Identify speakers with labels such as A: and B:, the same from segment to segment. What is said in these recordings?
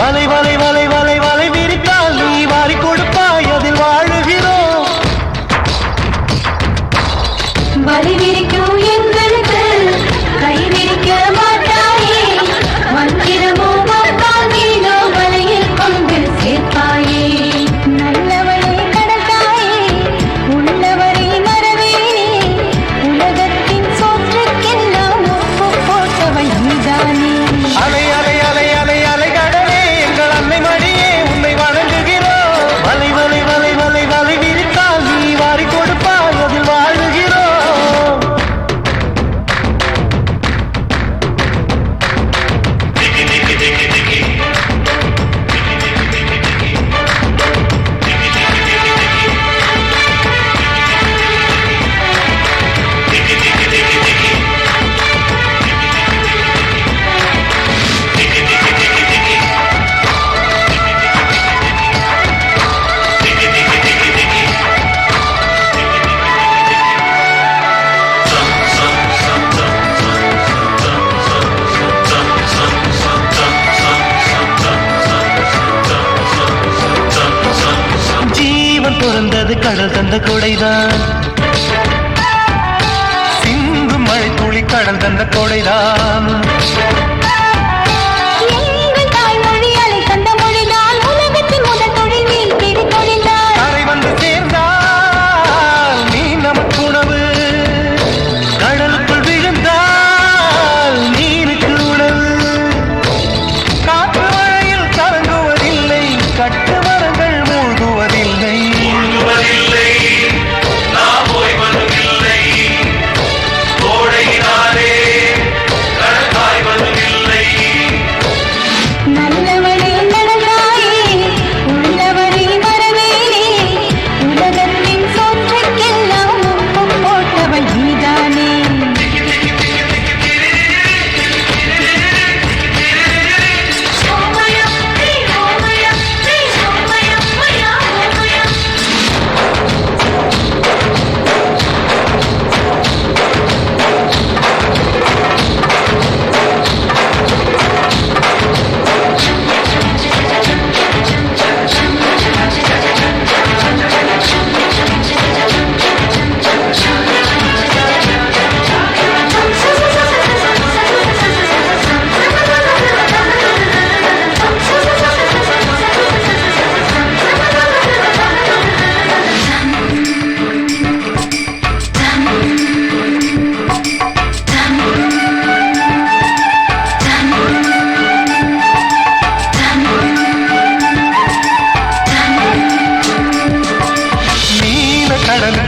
A: வலை வலை வலை அது கடல் தந்த கொடைதான். சிந்து மழை துளி கடல் தந்த கொடைதான்.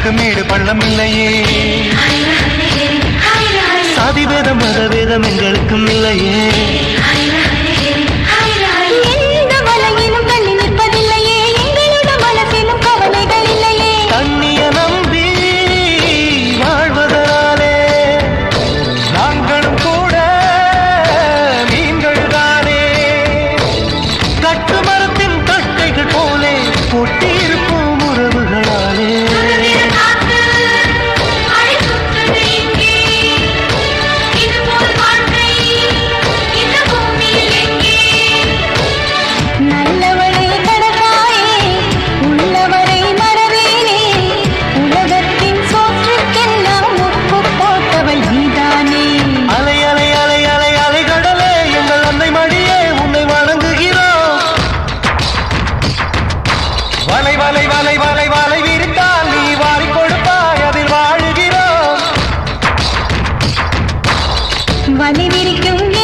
A: எனக்கு மேடு பள்ளம் இல்லையே. சாதி வேதம் எங்களுக்கும் இல்லையே. வலிவிரிக்கும்